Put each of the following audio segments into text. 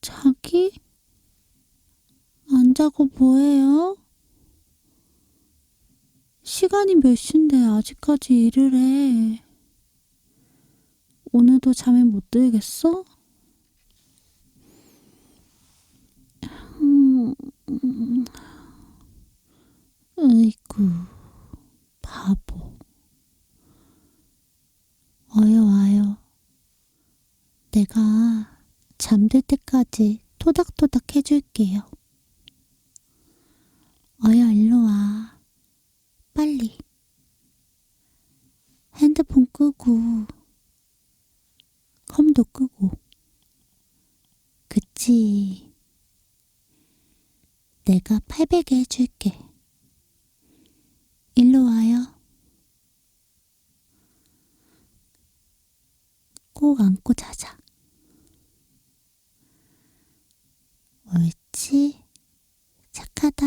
자기? 안 자고 뭐해요? 시간이 몇 시인데 아직까지 일을 해. 오늘도 잠에 못 들겠어? 으이구, 바보. 어여 와요. 내가 잠들 때까지 토닥토닥 해줄게요. 어여 일로 와. 빨리. 핸드폰 끄고, 컴도 끄고. 그치. 내가 800에 해줄게. 일로 와요. 꼭 안고 자자. 옳지. 착하다.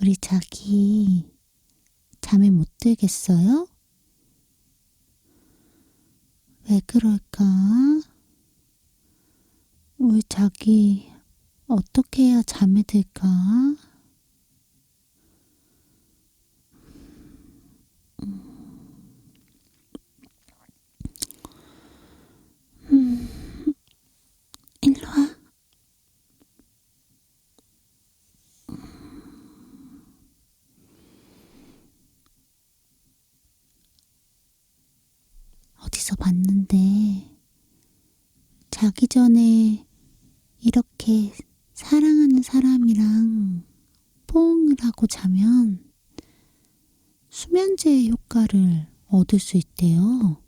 우리 자기 잠에 못 들겠어요? 왜 그럴까? 우리 자기 어떻게 해야 잠에 들까? 음, 일로 와. 어디서 봤는데 자기 전에 이렇게 사랑하는 사람이랑 포옹을 하고 자면 수면제의 효과를 얻을 수 있대요.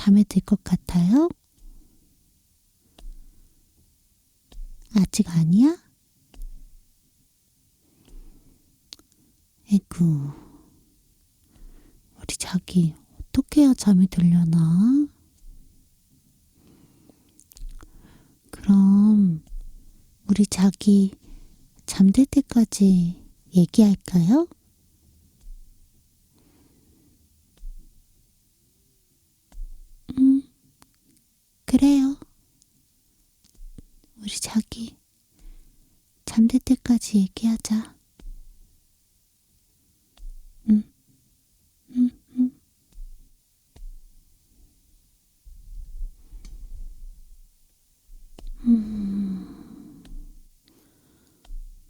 잠에 들 것 같아요? 아직 아니야? 에구, 우리 자기 어떻게 해야 잠이 들려나? 그럼 우리 자기 잠들 때까지 얘기할까요? 그래요. 우리 자기 잠들 때까지 얘기하자. 음,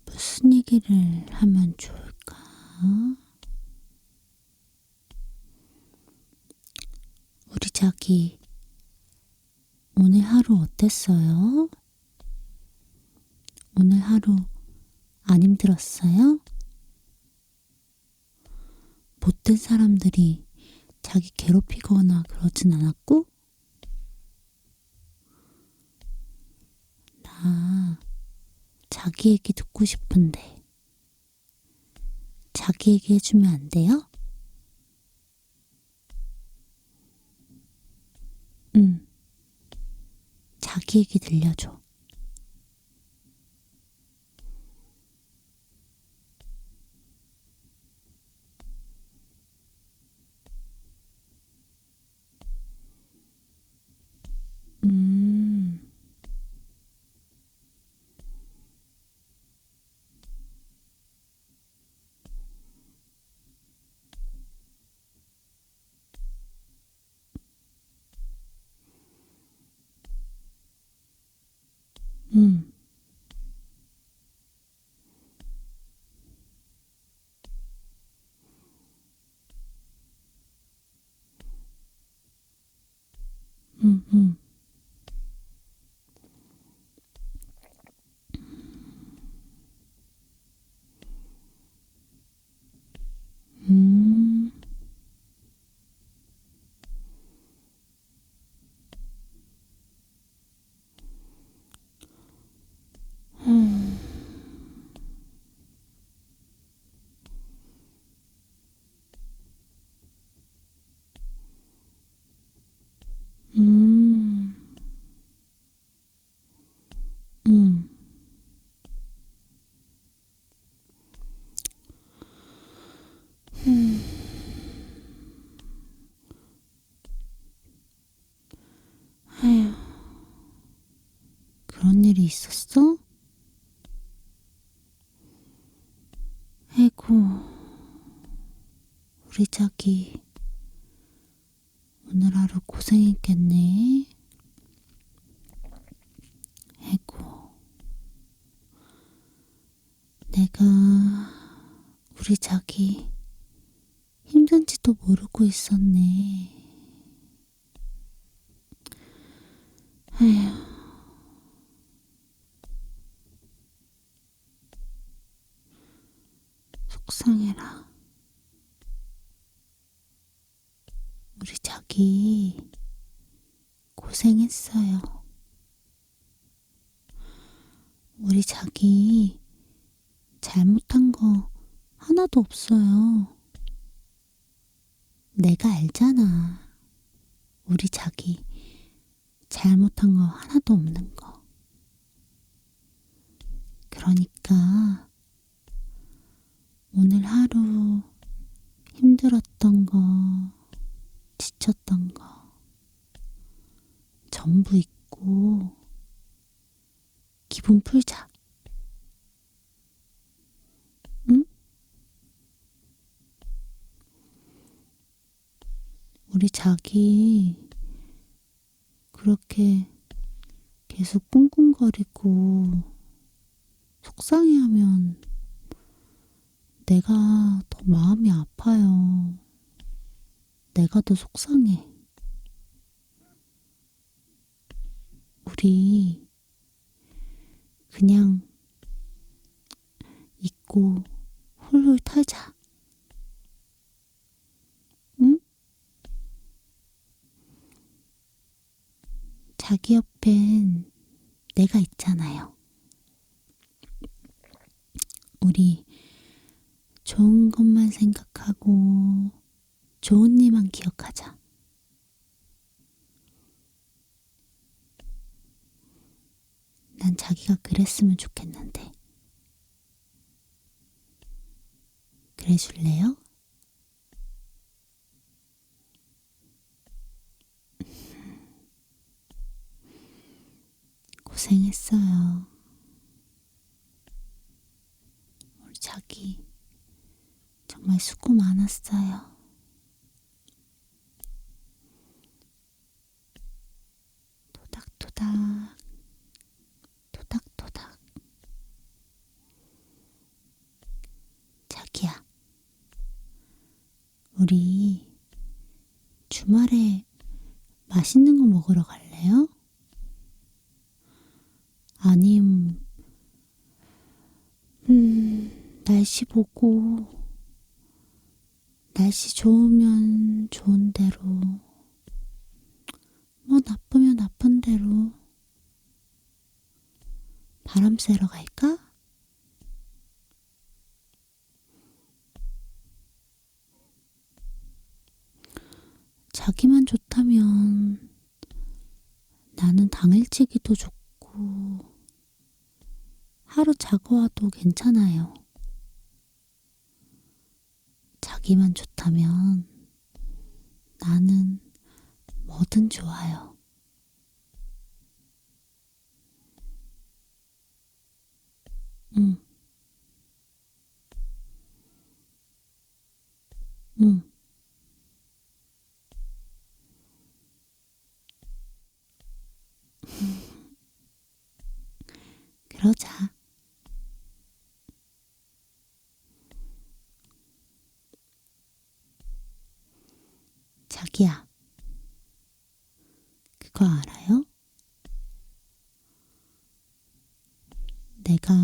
무슨 얘기를 하면 좋을까? 우리 자기 어땠어요? 오늘 하루 안 힘들었어요? 못된 사람들이 자기 괴롭히거나 그러진 않았고? 나 자기 얘기 듣고 싶은데 자기 얘기 해주면 안 돼요? 응. 자기 얘기 들려줘. Mm. 일이 있었어? 아이고, 우리 자기 오늘 하루 고생했겠네. 아이고, 내가 우리 자기 힘든지도 모르고 있었네. 아휴. 속상해라. 우리 자기 고생했어요. 우리 자기 잘못한 거 하나도 없어요. 내가 알잖아. 우리 자기 잘못한 거 하나도 없는 거. 그러니까 오늘 하루 힘들었던 거, 지쳤던 거 전부 잊고 기분 풀자. 응? 우리 자기 그렇게 계속 꿍꿍거리고 속상해하면 내가 더 마음이 아파요. 내가 더 속상해. 우리 그냥 잊고 훌훌 털자. 응? 자기 옆엔 내가 있잖아요. 우리 좋은 것만 생각하고 좋은 일만 기억하자. 난 자기가 그랬으면 좋겠는데. 그래 줄래요? 고생했어요. 우리 자기 정말 수고 많았어요. 토닥토닥, 토닥토닥. 자기야, 우리 주말에 맛있는 거 먹으러 갈래요? 아님, 음, 날씨 보고, 날씨 좋으면 좋은 대로, 뭐 나쁘면 나쁜 대로, 바람 쐬러 갈까? 자기만 좋다면 나는 당일치기도 좋고 하루 자고 와도 괜찮아요. 자기만 좋다면 나는 뭐든 좋아요. 응. 응. 그러자. 자기야, 그거 알아요? 내가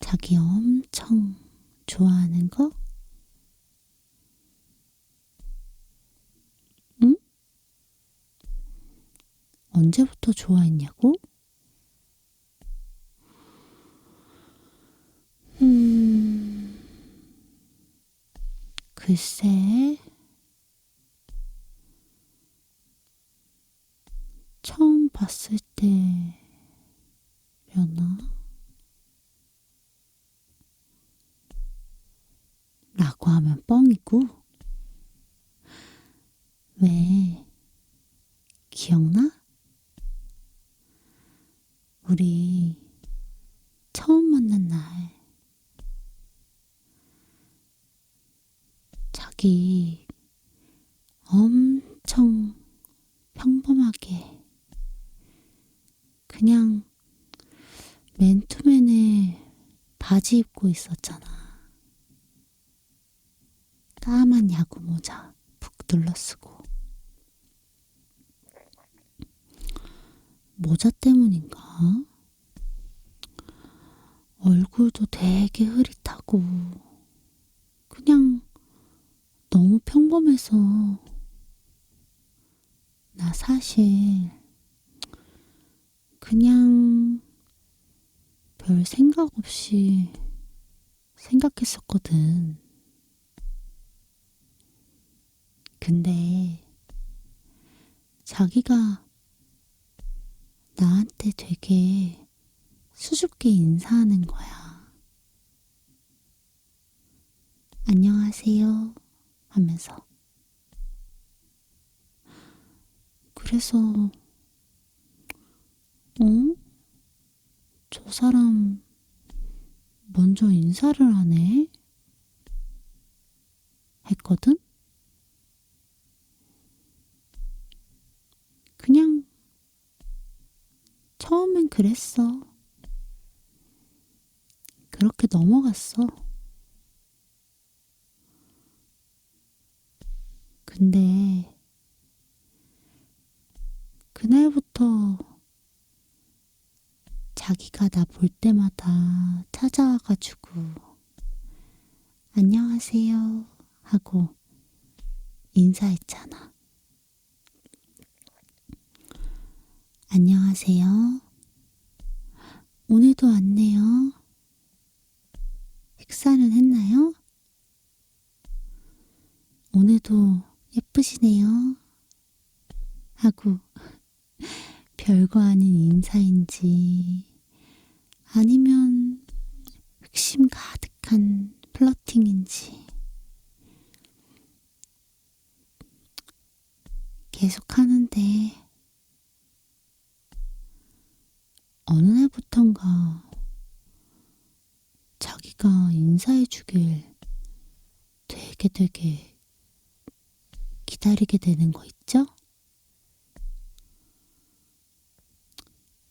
자기 엄청 좋아하는 거? 응? 언제부터 좋아했냐고? 음, 글쎄, 처음 봤을 때려나? 라고 하면 뻥이고, 왜, 기억나? 우리 처음 만난 날 자기 엄청 평범하게 그냥 맨투맨에 바지 입고 있었잖아. 까만 야구 모자 푹 둘러쓰고. 모자 때문인가? 얼굴도 되게 흐릿하고, 그냥 너무 평범해서, 나 사실, 그냥 별 생각 없이 생각했었거든. 근데 자기가 나한테 되게 수줍게 인사하는 거야. 안녕하세요. 하면서. 그래서, 어? 저 사람 먼저 인사를 하네? 했거든? 그랬어. 그렇게 넘어갔어. 근데 그날부터 자기가 나 볼 때마다 찾아와가지고 안녕하세요 하고 인사했잖아. 안녕하세요. 오늘도 왔네요. 식사는 했나요? 오늘도 예쁘시네요. 하고 별거 아닌 인사인지 아니면 흑심 가득한 플러팅인지 계속 하는데 어느 날부턴가 자기가 인사해 주길 되게 되게 기다리게 되는 거 있죠?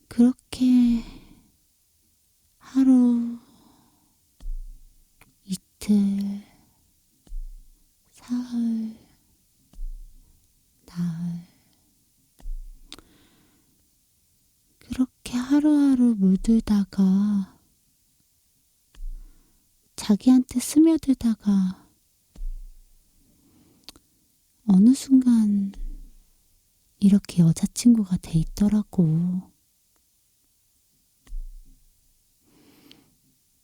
그렇게 하루, 이틀, 사흘, 나흘, 그렇게 하루하루 물들다가 자기한테 스며들다가 어느 순간 이렇게 여자친구가 돼 있더라고.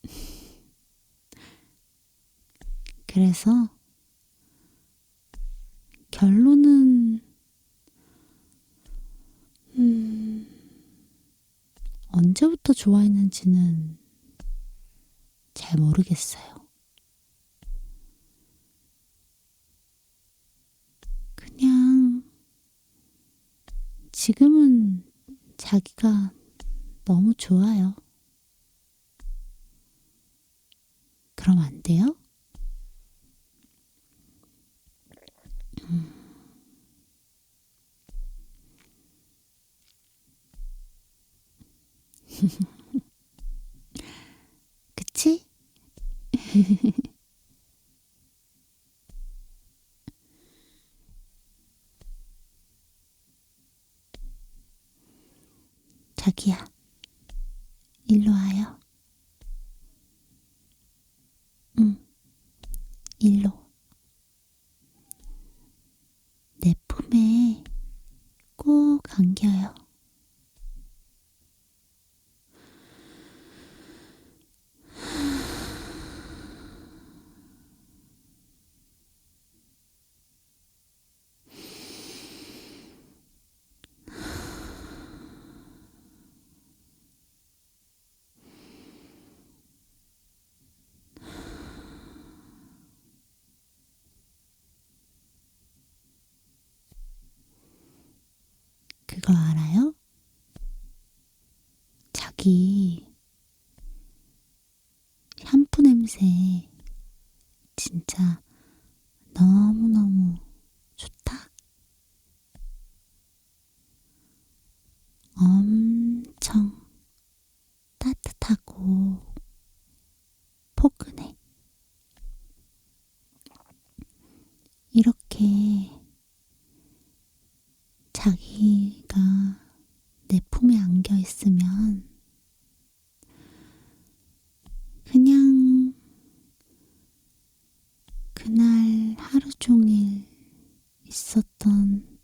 그래서 결론은 음, 언제부터 좋아했는지는 잘 모르겠어요. 그냥 지금은 자기가 너무 좋아요. 그럼 안 돼요? 그치? 자기야, 일로 와요. 응, 일로. 내 품에 꼭 안겨요. 그거 알아요? 자기 샴푸 냄새 진짜 너무너무 좋다. 엄청 따뜻하고 포근해. 이렇게 자기가 내 품에 안겨 있으면 그냥 그날 하루 종일 있었던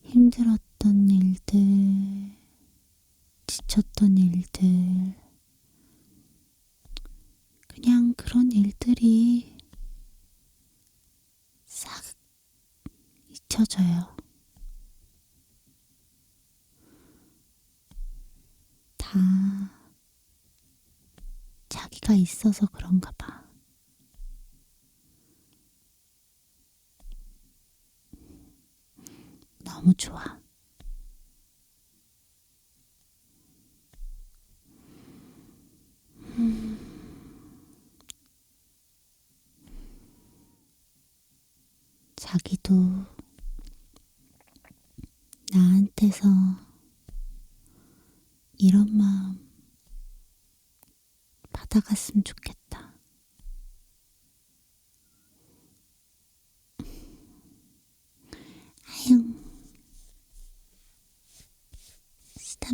힘들었던 일들, 지쳤던 일들, 그냥 그런 일들이 싹 잊혀져요. 다 자기가 있어서 그런가 봐. 너무 좋아. 음. 자기도 나한테서 이런 마음 받아갔으면 좋겠다. 아유,